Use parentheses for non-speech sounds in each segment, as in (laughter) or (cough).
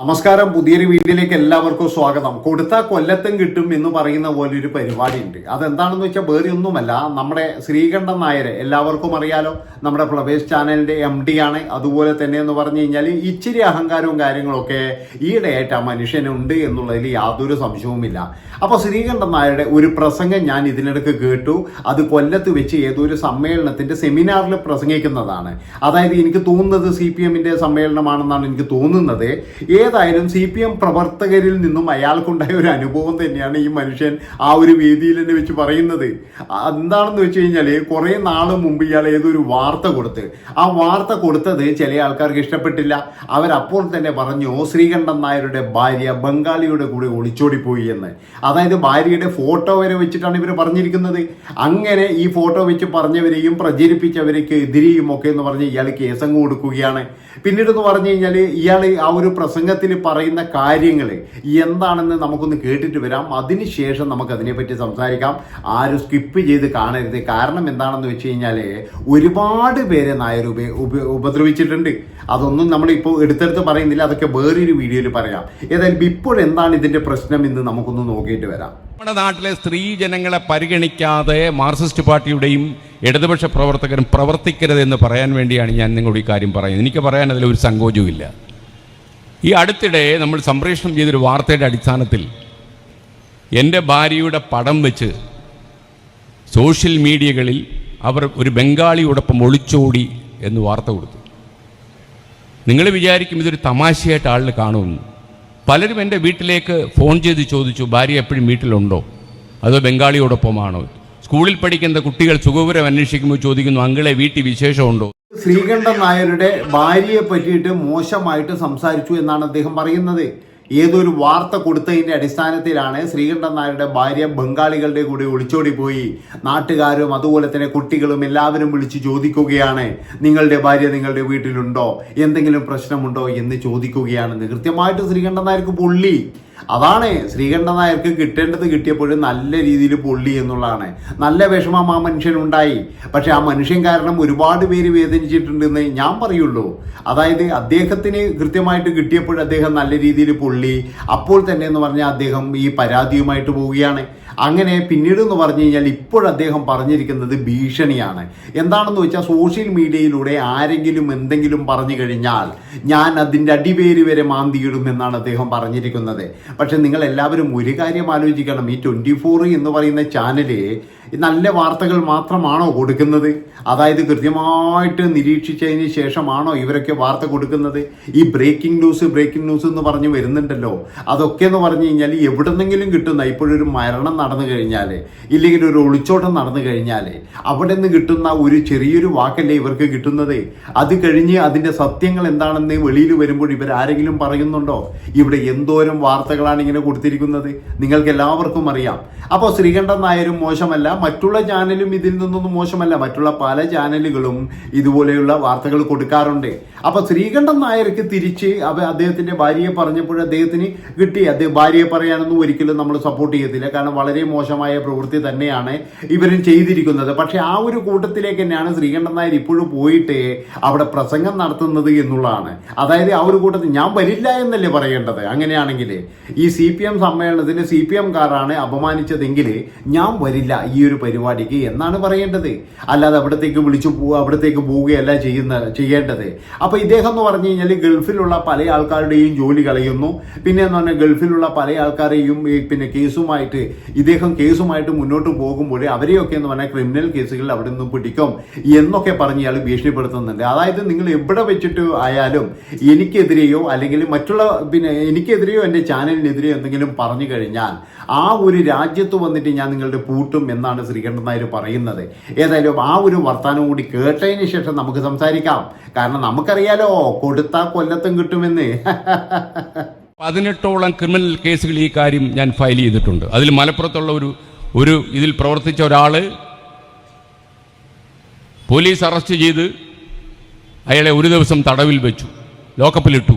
നമസ്കാരം. പുതിയൊരു വീഡിയോയിലേക്ക് എല്ലാവർക്കും സ്വാഗതം. കൊടുത്ത കൊല്ലത്തും കിട്ടും എന്ന് പറയുന്ന പോലെ ഒരു പരിപാടി ഉണ്ട് അതെന്താണെന്ന് വെച്ചാൽ വേറെ ഒന്നുമല്ല. നമ്മുടെ ശ്രീകണ്ഠൻ നായരെ എല്ലാവർക്കും അറിയാലോ. നമ്മുടെ പ്രവേശ് ചാനലിന്റെ എം ഡി ആണ്. അതുപോലെ തന്നെ എന്ന് പറഞ്ഞു കഴിഞ്ഞാൽ ഇച്ചിരി അഹങ്കാരവും കാര്യങ്ങളൊക്കെ ഈയിടെയായിട്ട് ആ മനുഷ്യനുണ്ട് എന്നുള്ളതിൽ യാതൊരു സംശയവുമില്ല. അപ്പോൾ ശ്രീകണ്ഠൻ നായരുടെ ഒരു പ്രസംഗം ഞാൻ ഇതിനിടയ്ക്ക് കേട്ടു. അത് കൊല്ലത്ത് വെച്ച് ഏതൊരു സമ്മേളനത്തിന്റെ സെമിനാറിൽ പ്രസംഗിക്കുന്നതാണ്. അതായത് എനിക്ക് തോന്നുന്നത് സി പി എമ്മിന്റെ സമ്മേളനമാണെന്നാണ് എനിക്ക് തോന്നുന്നത്. ഏതായാലും സി പി എം പ്രവർത്തകരിൽ നിന്നും അയാൾക്കുണ്ടായ ഒരു അനുഭവം തന്നെയാണ് ഈ മനുഷ്യൻ ആ ഒരു വേദിയിൽ തന്നെ വെച്ച് പറയുന്നത്. എന്താണെന്ന് വെച്ച് കഴിഞ്ഞാൽ കുറെ നാൾ മുമ്പ് ഇയാൾ ഏതൊരു വാർത്ത കൊടുത്ത് ആ വാർത്ത കൊടുത്തത് ചില ആൾക്കാർക്ക് ഇഷ്ടപ്പെട്ടില്ല. അവരപ്പോൾ തന്നെ പറഞ്ഞു ശ്രീകണ്ഠൻ നായരുടെ ഭാര്യ ബംഗാളിയുടെ കൂടെ ഒളിച്ചോടിപ്പോയി എന്ന്. അതായത് ഭാര്യയുടെ ഫോട്ടോ വരെ വെച്ചിട്ടാണ് ഇവർ പറഞ്ഞിരിക്കുന്നത്. അങ്ങനെ ഈ ഫോട്ടോ വെച്ച് പറഞ്ഞവരെയും പ്രചരിപ്പിച്ചവരേക്ക് എതിരെയും ഒക്കെ എന്ന് പറഞ്ഞ് ഇയാൾ കേസങ്ങ് കൊടുക്കുകയാണ്. പിന്നീട് എന്ന് പറഞ്ഞു കഴിഞ്ഞാൽ ഇയാൾ ആ ഒരു പ്രസംഗത്തിൽ പറയുന്ന കാര്യങ്ങൾ എന്താണെന്ന് നമുക്കൊന്ന് കേട്ടിട്ട് വരാം. അതിനുശേഷം നമുക്ക് അതിനെപ്പറ്റി സംസാരിക്കാം. ആരും സ്കിപ്പ് ചെയ്ത് കാണരുത്. കാരണം എന്താണെന്ന് വെച്ച് കഴിഞ്ഞാൽ ഒരുപാട് പേരെ നായർ ഉപ ഉപ ഉപദ്രവിച്ചിട്ടുണ്ട്. അതൊന്നും നമ്മളിപ്പോൾ എടുത്തെടുത്ത് പറയുന്നില്ല. അതൊക്കെ വേറൊരു വീഡിയോയിൽ പറയാം. ഏതായാലും ഇപ്പോൾ എന്താണ് ഇതിന്റെ പ്രശ്നം എന്ന് നമുക്കൊന്ന് നോക്കിയിട്ട് വരാം. നമ്മുടെ നാട്ടിലെ സ്ത്രീ ജനങ്ങളെ പരിഗണിക്കാതെ മാർക്സിസ്റ്റ് പാർട്ടിയുടെയും ഇടതുപക്ഷ പ്രവർത്തകരും പ്രവർത്തിക്കരുതെന്ന് പറയാൻ വേണ്ടിയാണ് ഞാൻ നിങ്ങളോട് ഈ കാര്യം പറയുന്നത്. എനിക്ക് പറയാൻ അതിൽ ഒരു സങ്കോചവുമില്ല. ഈ അടുത്തിടെ നമ്മൾ സംപ്രേഷണം ചെയ്തൊരു വാർത്തയുടെ അടിസ്ഥാനത്തിൽ എന്റെ ഭാര്യയുടെ പടം വെച്ച് സോഷ്യൽ മീഡിയകളിൽ അവർ ഒരു ബംഗാളിയോടൊപ്പം ഒളിച്ചോടി എന്ന് വാർത്ത കൊടുത്തു. നിങ്ങൾ വിചാരിക്കും ഇതൊരു തമാശയായിട്ട് ആളിൽ കാണുമെന്ന്. പലരും എന്റെ വീട്ടിലേക്ക് ഫോൺ ചെയ്ത് ചോദിച്ചു ഭാര്യ എപ്പോഴും വീട്ടിലുണ്ടോ? അതോ ബംഗാളിയോടൊപ്പമാണോ? സ്കൂളിൽ പഠിക്കുന്ന കുട്ടികൾ സുഖപുരം അന്വേഷിക്കുമ്പോൾ ചോദിക്കുന്നു അങ്കിളെ വീട്ടിൽ വിശേഷമുണ്ടോ? ശ്രീകണ്ഠൻ നായരുടെ ഭാര്യയെ പറ്റിയിട്ട് മോശമായിട്ട് സംസാരിച്ചു എന്നാണ് അദ്ദേഹം പറയുന്നത്. ഏതൊരു വാർത്ത കൊടുത്തതിന്റെ അടിസ്ഥാനത്തിലാണ് ശ്രീകണ്ഠൻ നായരുടെ ഭാര്യ ബംഗാളികളുടെ കൂടെ ഒളിച്ചോടി പോയി. നാട്ടുകാരും അതുപോലെ തന്നെ കുട്ടികളും എല്ലാവരും വിളിച്ച് ചോദിക്കുകയാണ് നിങ്ങളുടെ ഭാര്യ നിങ്ങളുടെ വീട്ടിലുണ്ടോ? എന്തെങ്കിലും പ്രശ്നമുണ്ടോ? എന്ന് ചോദിക്കുകയാണെന്ന് കൃത്യമായിട്ട് ശ്രീകണ്ഠൻ നായർക്ക് പൊള്ളി. അതാണ് ശ്രീകണ്ഠൻ നായർക്ക് കിട്ടേണ്ടത് കിട്ടിയപ്പോഴും നല്ല രീതിയിൽ പൊള്ളി എന്നുള്ളതാണ്. നല്ല വിഷമം ആ മനുഷ്യനുണ്ടായി. പക്ഷെ ആ മനുഷ്യൻ കാരണം ഒരുപാട് പേര് വേദനിച്ചിട്ടുണ്ടെന്ന് ഞാൻ പറയുള്ളൂ. അതായത് അദ്ദേഹത്തിന് കൃത്യമായിട്ട് കിട്ടിയപ്പോഴും അദ്ദേഹം നല്ല രീതിയിൽ പൊള്ളി. അപ്പോൾ തന്നെ എന്ന് പറഞ്ഞാൽ അദ്ദേഹം ഈ പരാതിയുമായിട്ട് പോവുകയാണ്. അങ്ങനെ പിന്നീട് എന്ന് പറഞ്ഞു കഴിഞ്ഞാൽ ഇപ്പോഴദ്ദേഹം പറഞ്ഞിരിക്കുന്നത് ഭീഷണിയാണ്. എന്താണെന്ന് വെച്ചാൽ സോഷ്യൽ മീഡിയയിലൂടെ ആരെങ്കിലും എന്തെങ്കിലും പറഞ്ഞു കഴിഞ്ഞാൽ ഞാൻ അതിന്റെ അടിവേര് വരെ മാന്തിയിടും എന്നാണ് അദ്ദേഹം പറഞ്ഞിരിക്കുന്നത്. പക്ഷെ നിങ്ങൾ എല്ലാവരും ഒരു കാര്യം ആലോചിക്കണം. ഈ ട്വന്റി ഫോർ എന്ന് പറയുന്ന ചാനൽ നല്ല വാർത്തകൾ മാത്രമാണോ കൊടുക്കുന്നത്? അതായത് കൃത്യമായിട്ട് നിരീക്ഷിച്ചതിന് ശേഷമാണോ ഇവരൊക്കെ വാർത്ത കൊടുക്കുന്നത്? ഈ ബ്രേക്കിംഗ് ന്യൂസ് ബ്രേക്കിംഗ് ന്യൂസ് എന്ന് പറഞ്ഞ് വരുന്നുണ്ടല്ലോ. അതൊക്കെ എന്ന് പറഞ്ഞു കഴിഞ്ഞാൽ എവിടെന്നെങ്കിലും കിട്ടുന്ന ഇപ്പോഴൊരു മരണം നടന്നു കഴിഞ്ഞാൽ ഇല്ലെങ്കിൽ ഒരു ഒളിച്ചോട്ടം നടന്നു കഴിഞ്ഞാൽ അവിടെ നിന്ന് കിട്ടുന്ന ഒരു ചെറിയൊരു വാക്കല്ലേ ഇവർക്ക് കിട്ടുന്നത്? അത് കഴിഞ്ഞ് അതിന്റെ സത്യങ്ങൾ എന്താണെന്ന് വെളിയിൽ വരുമ്പോൾ ഇവർ ആരെങ്കിലും പറയുന്നുണ്ടോ? ഇവിടെ എന്തോരം വാർത്തകളാണ് ഇങ്ങനെ കൊടുത്തിരിക്കുന്നത്. നിങ്ങൾക്ക് എല്ലാവർക്കും അറിയാം. അപ്പോൾ ശ്രീകണ്ഠൻ നായരും മോശമല്ല. മറ്റുള്ള ചാനലും ഇതിൽ നിന്നൊന്നും മോശമല്ല. മറ്റുള്ള പല ചാനലുകളും ഇതുപോലെയുള്ള വാർത്തകൾ കൊടുക്കാറുണ്ട്. അപ്പോൾ ശ്രീകണ്ഠൻ നായർക്ക് തിരിച്ച് അവ അദ്ദേഹത്തിന്റെ ഭാര്യയെ പറഞ്ഞപ്പോൾ അദ്ദേഹത്തിന് കിട്ടി. അദ്ദേഹം ഭാര്യയെ പറയാനൊന്നും ഒരിക്കലും നമ്മൾ സപ്പോർട്ട് ചെയ്യത്തില്ല. കാരണം വളരെ മോശമായ പ്രവൃത്തി തന്നെയാണ് ഇവരും ചെയ്തിരിക്കുന്നത്. പക്ഷേ ആ ഒരു കൂട്ടത്തിലേക്ക് തന്നെയാണ് ശ്രീകണ്ഠൻ നായർ ഇപ്പോഴും പോയിട്ട് അവിടെ പ്രസംഗം നടത്തുന്നത് എന്നുള്ളതാണ്. അതായത് ആ ഒരു കൂട്ടത്തിൽ ഞാൻ വരില്ല എന്നല്ലേ പറയേണ്ടത്? അങ്ങനെയാണെങ്കിൽ ഈ സി പി എം സമ്മേളനത്തിന് സി പി എംകാരാണ് അപമാനിച്ചതെങ്കിൽ ഞാൻ വരില്ല ഈ ഒരു പരിപാടിക്ക് എന്നാണ് പറയേണ്ടത്. അല്ലാതെ അവിടത്തേക്ക് വിളിച്ചു പോവുക അവിടത്തേക്ക് പോവുകയല്ല ചെയ്യുന്ന ചെയ്യേണ്ടത്. അപ്പൊ ഇദ്ദേഹം എന്ന് പറഞ്ഞു കഴിഞ്ഞാൽ ഗൾഫിലുള്ള പല ആൾക്കാരുടെയും ജോലി കളയുന്നു. പിന്നെ എന്ന് പറഞ്ഞാൽ ഗൾഫിലുള്ള പല ആൾക്കാരെയും പിന്നെ കേസുമായിട്ട് ഇദ്ദേഹം കേസുമായിട്ട് മുന്നോട്ട് പോകുമ്പോൾ അവരെയൊക്കെ എന്ന് പറഞ്ഞാൽ ക്രിമിനൽ കേസുകൾ അവിടെ നിന്നും പിടിക്കും എന്നൊക്കെ പറഞ്ഞ് ഇയാൾ ഭീഷണിപ്പെടുത്തുന്നുണ്ട്. അതായത് നിങ്ങൾ എവിടെ വെച്ചിട്ട് ആയാലും എനിക്കെതിരെയോ അല്ലെങ്കിൽ മറ്റുള്ള പിന്നെ എനിക്കെതിരെയോ എന്റെ ചാനലിനെതിരെയോ എന്തെങ്കിലും പറഞ്ഞു കഴിഞ്ഞാൽ ആ ഒരു രാജ്യത്ത് വന്നിട്ട് ഞാൻ നിങ്ങളുടെ പൂട്ടും എന്നാണ് ശ്രീകണ്ഠൻ നായർ പറയുന്നത്. ഏതായാലും ആ ഒരു വർത്തമാനം കൂടി കേട്ടതിന് ശേഷം നമുക്ക് സംസാരിക്കാം. കാരണം നമുക്കറിയാലോ കൊടുത്താൽ കൊല്ലത്തും കിട്ടുമെന്ന്. (laughs) പതിനെട്ടോളം ക്രിമിനൽ കേസുകൾ ഈ കാര്യം ഞാൻ ഫയൽ ചെയ്തിട്ടുണ്ട്. അതിൽ മലപ്പുറത്തുള്ള ഒരു ഒരു ഇതിൽ പ്രവർത്തിച്ച ഒരാൾ പോലീസ് അറസ്റ്റ് ചെയ്ത് അയാളെ ഒരു ദിവസം തടവിൽ വെച്ചു. ലോക്കപ്പിലിട്ടു.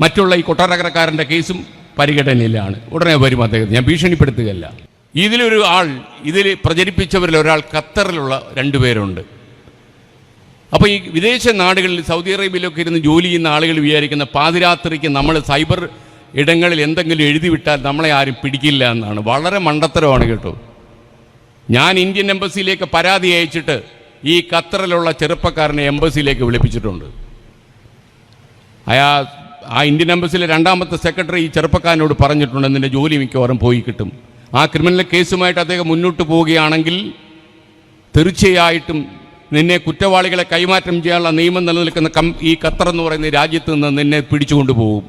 മറ്റുള്ള ഈ കൊട്ടാരക്കരക്കാരന്റെ കേസും പരിഗണനയിലാണ്. ഉടനെ വരും അദ്ദേഹത്തെ ഞാൻ ഭീഷണിപ്പെടുത്തുകയല്ല. ഇതിലൊരു ആൾ ഇതിൽ പ്രചരിപ്പിച്ചവരിൽ ഒരാൾ ഖത്തറിലുള്ള രണ്ടുപേരുണ്ട് അപ്പോൾ ഈ വിദേശ നാടുകളിൽ സൗദി അറേബ്യയിലൊക്കെ ഇരുന്ന് ജോലി ചെയ്യുന്ന ആളുകൾ വിചാരിക്കുന്ന പാതിരാത്രിക്ക് നമ്മൾ സൈബർ ഇടങ്ങളിൽ എന്തെങ്കിലും എഴുതി വിട്ടാൽ നമ്മളെ ആരും പിടിക്കില്ല എന്നാണ്. വളരെ മണ്ടത്തരമാണ് കേട്ടോ. ഞാൻ ഇന്ത്യൻ എംബസിയിലേക്ക് പരാതി അയച്ചിട്ട് ഈ ഖത്തറിലുള്ള ചെറുപ്പക്കാരനെ എംബസിയിലേക്ക് വിളിപ്പിച്ചിട്ടുണ്ട്. അയാ ആ ഇന്ത്യൻ എംബസിയിലെ രണ്ടാമത്തെ സെക്രട്ടറി ഈ ചെറുപ്പക്കാരനോട് പറഞ്ഞിട്ടുണ്ട് നിന്റെ ജോലി മിക്കവാറും പോയി കിട്ടും. ആ ക്രിമിനൽ കേസുമായിട്ട് അദ്ദേഹം മുന്നോട്ട് പോവുകയാണെങ്കിൽ തീർച്ചയായിട്ടും നിന്നെ കുറ്റവാളികളെ കൈമാറ്റം ചെയ്യാനുള്ള നിയമം നിലനിൽക്കുന്ന ഈ ഖത്തർ എന്ന് പറയുന്ന രാജ്യത്ത് നിന്ന് നിന്നെ പിടിച്ചുകൊണ്ടുപോകും.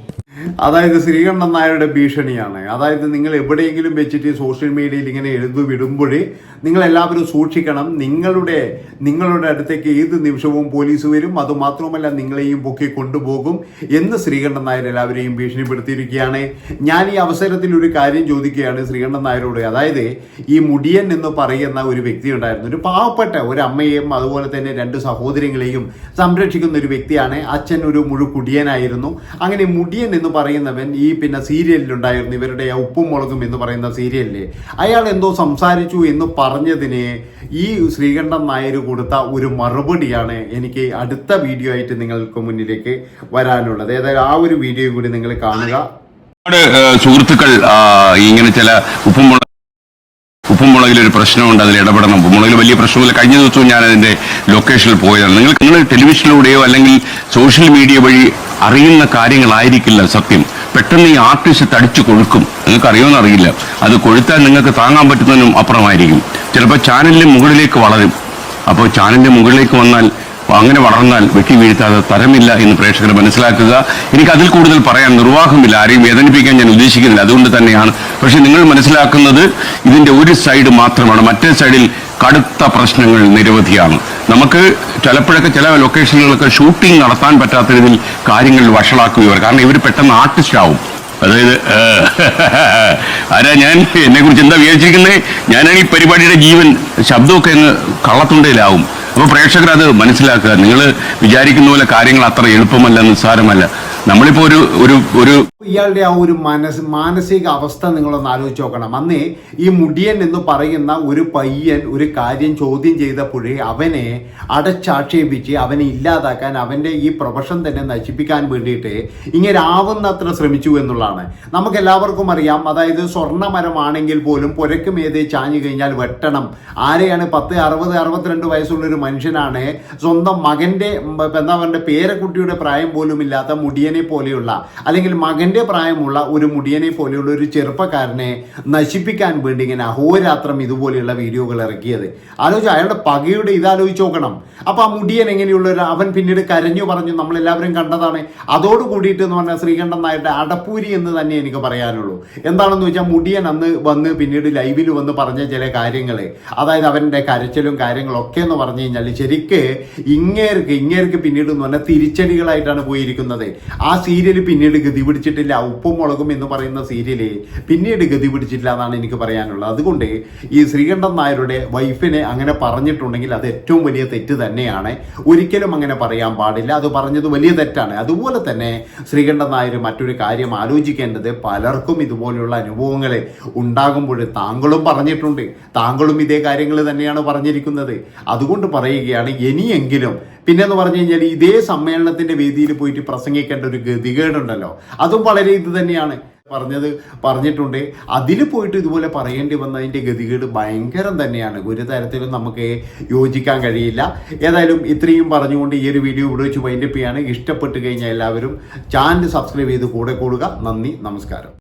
അതായത് ശ്രീകണ്ഠൻ നായരുടെ ഭീഷണിയാണ്. അതായത് നിങ്ങൾ എവിടെയെങ്കിലും വെച്ചിട്ട് സോഷ്യൽ മീഡിയയിൽ ഇങ്ങനെ എഴുതി വിടുമ്പോഴേ നിങ്ങളെല്ലാവരും സൂക്ഷിക്കണം. നിങ്ങളുടെ നിങ്ങളുടെ അടുത്തേക്ക് ഏത് നിമിഷവും പോലീസ് വരും. അതുമാത്രമല്ല നിങ്ങളെയും പൊക്കി കൊണ്ടുപോകും എന്ന് ശ്രീകണ്ഠൻ നായർ എല്ലാവരെയും ഭീഷണിപ്പെടുത്തിയിരിക്കുകയാണ്. ഞാൻ ഈ അവസരത്തിൽ ഒരു കാര്യം ചോദിക്കുകയാണ് ശ്രീകണ്ഠൻ നായരോട്. അതായത് ഈ മുടിയൻ എന്ന് പറയുന്ന ഒരു വ്യക്തി ഉണ്ടായിരുന്നു. ഒരു പാവപ്പെട്ട ഒരു അമ്മയെയും അതുപോലെ തന്നെ രണ്ട് സഹോദരങ്ങളെയും സംരക്ഷിക്കുന്ന ഒരു വ്യക്തിയാണ്. അച്ഛൻ ഒരു മുഴു കുടിയനായിരുന്നു അങ്ങനെ മുടിയൻ എന്ന് പറയുന്നവൻ ഈ പിന്നെ സീരിയലിലുണ്ടായിരുന്നു. ഇവരുടെ ഉപ്പും മുളകും എന്ന് പറയുന്ന സീരിയലിൽ അയാൾ എന്തോ സംസാരിച്ചു എന്ന് പറഞ്ഞതിന് ഈ ശ്രീകണ്ഠൻ നായർ കൊടുത്ത ഒരു മറുപടിയാണ് എനിക്ക് അടുത്ത വീഡിയോ ആയിട്ട് നിങ്ങൾക്ക് മുന്നിലേക്ക് വരാനുള്ളത്. ഏതായാലും ആ ഒരു വീഡിയോ കൂടി നിങ്ങൾ കാണുക. സുഹൃത്തുക്കൾ ഇങ്ങനെ ചില ഉപ്പുമുളക് ഉപ്പുമുളകിൽ ഒരു പ്രശ്നമുണ്ട് അതിൽ ഇടപെടണം. ഉപ്പുമുളകിൽ വലിയ പ്രശ്നമില്ല കഴിഞ്ഞ ദിവസവും ഞാൻ അതിന്റെ ലൊക്കേഷനിൽ പോയതാണ്. നിങ്ങൾ നിങ്ങൾ ടെലിവിഷനിലൂടെയോ അല്ലെങ്കിൽ സോഷ്യൽ മീഡിയ വഴി അറിയുന്ന കാര്യങ്ങളായിരിക്കില്ല സത്യം. പെട്ടെന്ന് ഈ ആർട്ടിസ്റ്റ് തടിച്ചു കൊഴുക്കും. നിങ്ങൾക്ക് അറിയുമെന്ന് അറിയില്ല. അത് കൊഴുത്താൻ നിങ്ങൾക്ക് താങ്ങാൻ പറ്റുന്നതിനും അപ്പുറമായിരിക്കും. ചിലപ്പോൾ ചാനലിന്റെ മുകളിലേക്ക് വളരും. അപ്പോൾ ചാനലിന്റെ മുകളിലേക്ക് വന്നാൽ അങ്ങനെ വളർന്നാൽ വെട്ടി വീഴ്ത്താതെ തരമില്ല എന്ന് പ്രേക്ഷകർ മനസ്സിലാക്കുക. എനിക്ക് അതിൽ കൂടുതൽ പറയാൻ നിർവാഹമില്ല. ആരെയും വേദനിപ്പിക്കാൻ ഞാൻ ഉദ്ദേശിക്കുന്നില്ല. അതുകൊണ്ട് തന്നെയാണ്. പക്ഷെ നിങ്ങൾ മനസ്സിലാക്കുന്നത് ഇതിന്റെ ഒരു സൈഡ് മാത്രമാണ്. മറ്റേ സൈഡിൽ കടുത്ത പ്രശ്നങ്ങൾ നിരവധിയാണ്. നമുക്ക് ചിലപ്പോഴൊക്കെ ചില ലൊക്കേഷനുകളൊക്കെ ഷൂട്ടിംഗ് നടത്താൻ പറ്റാത്ത രീതിയിൽ കാര്യങ്ങൾ വഷളാക്കുകയവർ കാരണം ഇവർ പെട്ടെന്ന് ആർട്ടിസ്റ്റ് ആവും. അതായത് (laughs) ആരാ ഞാൻ? എന്നെ കുറിച്ച് എന്താ വിചാരിച്ചിരിക്കുന്നത് ഞാനാണ് ഈ പരിപാടിയുടെ ജീവൻ. ശബ്ദമൊക്കെ അങ്ങ് കള്ളത്തുണ്ടയിലാവും. അപ്പോൾ പ്രേക്ഷകർ അത് മനസ്സിലാക്കുക. നിങ്ങൾ വിചാരിക്കുന്ന പോലെ കാര്യങ്ങൾ അത്ര എളുപ്പമല്ല നിസ്സാരമല്ല. നമ്മളിപ്പോൾ ഒരു ഒരു ഒരു ഇയാളുടെ ആ ഒരു മനസ് മാനസിക അവസ്ഥ നിങ്ങളൊന്ന് ആലോചിച്ച് നോക്കണം. അന്നേ ഈ മുടിയൻ എന്ന് പറയുന്ന ഒരു പയ്യൻ ഒരു കാര്യം ചോദ്യം ചെയ്തപ്പോഴേ അവനെ അടച്ചാക്ഷേപിച്ച് അവനെ ഇല്ലാതാക്കാൻ അവന്റെ ഈ പ്രൊഫഷൻ തന്നെ നശിപ്പിക്കാൻ വേണ്ടിയിട്ട് ഇങ്ങനെ ആവുന്നത്ര ശ്രമിച്ചു എന്നുള്ളതാണ്. നമുക്ക് എല്ലാവർക്കും അറിയാം അതായത് സ്വർണമരമാണെങ്കിൽ പോലും പുരക്കുമേതെ ചാഞ്ഞു കഴിഞ്ഞാൽ വെട്ടണം. ആരെയാണ് പത്ത് അറുപത് അറുപത്തിരണ്ട് വയസ്സുള്ള ഒരു മനുഷ്യനാണ്. സ്വന്തം മകന്റെ എന്താ പറയുക പേരക്കുട്ടിയുടെ പ്രായം പോലും ഇല്ലാത്ത മുടിയനെ പോലെയുള്ള അല്ലെങ്കിൽ മകന്റെ പ്രായമുള്ള ഒരു മുടിയനെ പോലെയുള്ള ഒരു ചെറുപ്പക്കാരനെ നശിപ്പിക്കാൻ വേണ്ടി ഇങ്ങനെ അഹോരാത്രം ഇതുപോലെയുള്ള വീഡിയോകൾ ഇറക്കിയത്. ആലോചിച്ച് അയാളുടെ പകയുടെ ഇതാലോചിച്ച് നോക്കണം. അപ്പോൾ ആ മുടിയൻ എങ്ങനെയുള്ള ഒരു അവൻ പിന്നീട് കരഞ്ഞു പറഞ്ഞു നമ്മളെല്ലാവരും കണ്ടതാണ്. അതോട് കൂടിയിട്ട് എന്ന് പറഞ്ഞാൽ ശ്രീകണ്ഠൻ നായരുടെ അടപ്പൂരി എന്ന് തന്നെ എനിക്ക് പറയാനുള്ളൂ. എന്താണെന്ന് വെച്ചാൽ മുടിയൻ അന്ന് വന്ന് പിന്നീട് ലൈവിൽ വന്ന് പറഞ്ഞ ചില കാര്യങ്ങൾ അതായത് അവന്റെ കരച്ചിലും കാര്യങ്ങളൊക്കെ എന്ന് പറഞ്ഞു കഴിഞ്ഞാൽ ശരിക്ക് ഇങ്ങേർക്ക് ഇങ്ങേർക്ക് പിന്നീട് എന്ന് പറഞ്ഞാൽ തിരിച്ചടികളായിട്ടാണ് പോയിരിക്കുന്നത്. ആ സീരിയൽ പിന്നീട് ഗതി പിടിച്ചിട്ടില്ല. ഉപ്പും മുളകും എന്ന് പറയുന്ന സീരിയൽ പിന്നീട് ഗതി പിടിച്ചിട്ടില്ല എന്നാണ് എനിക്ക് പറയാനുള്ളത്. അതുകൊണ്ട് ഈ ശ്രീകണ്ഠൻ നായരുടെ വൈഫിനെ അങ്ങനെ പറഞ്ഞിട്ടുണ്ടെങ്കിൽ അത് ഏറ്റവും വലിയ തെറ്റ് തന്നെയാണ്. ഒരിക്കലും അങ്ങനെ പറയാൻ പാടില്ല. അത് പറഞ്ഞത് വലിയ തെറ്റാണ്. അതുപോലെ തന്നെ ശ്രീകണ്ഠൻ നായർ മറ്റൊരു കാര്യം ആലോചിക്കേണ്ടത് പലർക്കും ഇതുപോലെയുള്ള അനുഭവങ്ങൾ ഉണ്ടാകുമ്പോൾ താങ്കളും പറഞ്ഞിട്ടുണ്ട്. താങ്കളും ഇതേ കാര്യങ്ങൾ തന്നെയാണ് പറഞ്ഞിരിക്കുന്നത്. അതുകൊണ്ട് പറയുകയാണ് ഇനിയെങ്കിലും. പിന്നെ എന്ന് പറഞ്ഞു കഴിഞ്ഞാൽ ഇതേ സമ്മേളനത്തിന്റെ വേദിയിൽ പോയിട്ട് പ്രസംഗിക്കേണ്ട ഒരു ഗതികേടുണ്ടല്ലോ. അതും വളരെ ഇത് തന്നെയാണ്. പറഞ്ഞത് പറഞ്ഞിട്ടുണ്ട്. അതിൽ പോയിട്ട് ഇതുപോലെ പറയേണ്ടി വന്നതിന്റെ ഗതികേട് ഭയങ്കരം തന്നെയാണ്. ഒരു തരത്തിലും നമുക്ക് യോജിക്കാൻ കഴിയില്ല. ഏതായാലും ഇത്രയും പറഞ്ഞുകൊണ്ട് ഈ ഒരു വീഡിയോ ഇവിടെ വെച്ച് വൈൻഡപ്പ് ചെയ്യാണ്. ഇഷ്ടപ്പെട്ട് കഴിഞ്ഞാൽ എല്ലാവരും ചാനൽ സബ്സ്ക്രൈബ് ചെയ്ത് കൂടെ കൂടുക നന്ദി നമസ്കാരം.